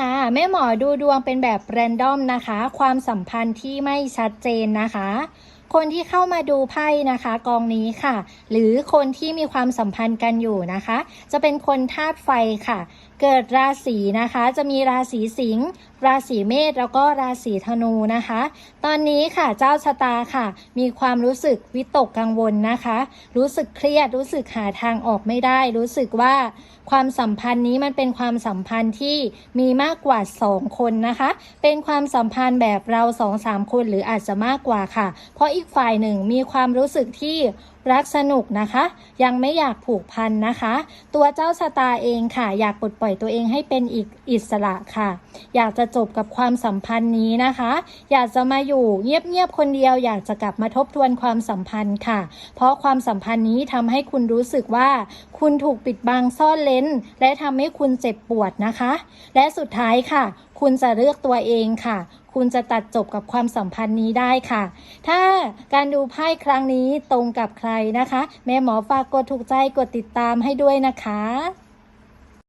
ค่ะแม่หมอดูดวงเป็นแบบแรนดอมนะคะ ความสัมพันธ์ที่ไม่ชัดเจนนะคะ คนที่เข้ามาดูไพ่นะคะ กองนี้ค่ะ หรือคนที่มีความสัมพันธ์กันอยู่นะคะ จะเป็นคนธาตุไฟค่ะ เกิดราศีนะคะ จะมีราศีสิงห์ราศีเมษแล้วก็ราศีธนูนะคะ ตอนนี้ค่ะเจ้าชะตาค่ะ มีความรู้สึกวิตกกังวลนะคะ รู้สึกเครียดรู้สึกหาทางออกไม่ได้ รู้สึกว่าความสัมพันธ์นี้มันเป็นความสัมพันธ์ที่มีมากกว่า 2 คนนะคะ เป็นความสัมพันธ์แบบเราสองสามคนหรืออาจจะมากกว่าค่ะ เพราะอีกฝ่ายหนึ่งมีความรู้สึกที่รักสนุกนะคะ ยังไม่อยากผูกพันนะคะ ตัวเจ้าชะตาเองค่ะ อยากปลดปล่อยตัวเองให้เป็นอีกอิสระค่ะ อยากจะจบกับความสัมพันธ์นี้นะคะ อยากจะมาอยู่เงียบๆคนเดียว อยากจะกลับมาทบทวนความสัมพันธ์ค่ะ เพราะความสัมพันธ์นี้ทำให้คุณรู้สึกว่า คุณถูกปิดบังซ่อนเลนและทำให้คุณเจ็บปวดนะคะ และสุดท้ายค่ะ คุณจะเลือกตัวเองค่ะคุณจะตัดจบกับความสัมพันธ์นี้ได้ค่ะ ถ้าการดูไพ่ครั้งนี้ตรงกับใครนะคะ แม่หมอฝากกดถูกใจกดติดตามให้ด้วยนะคะ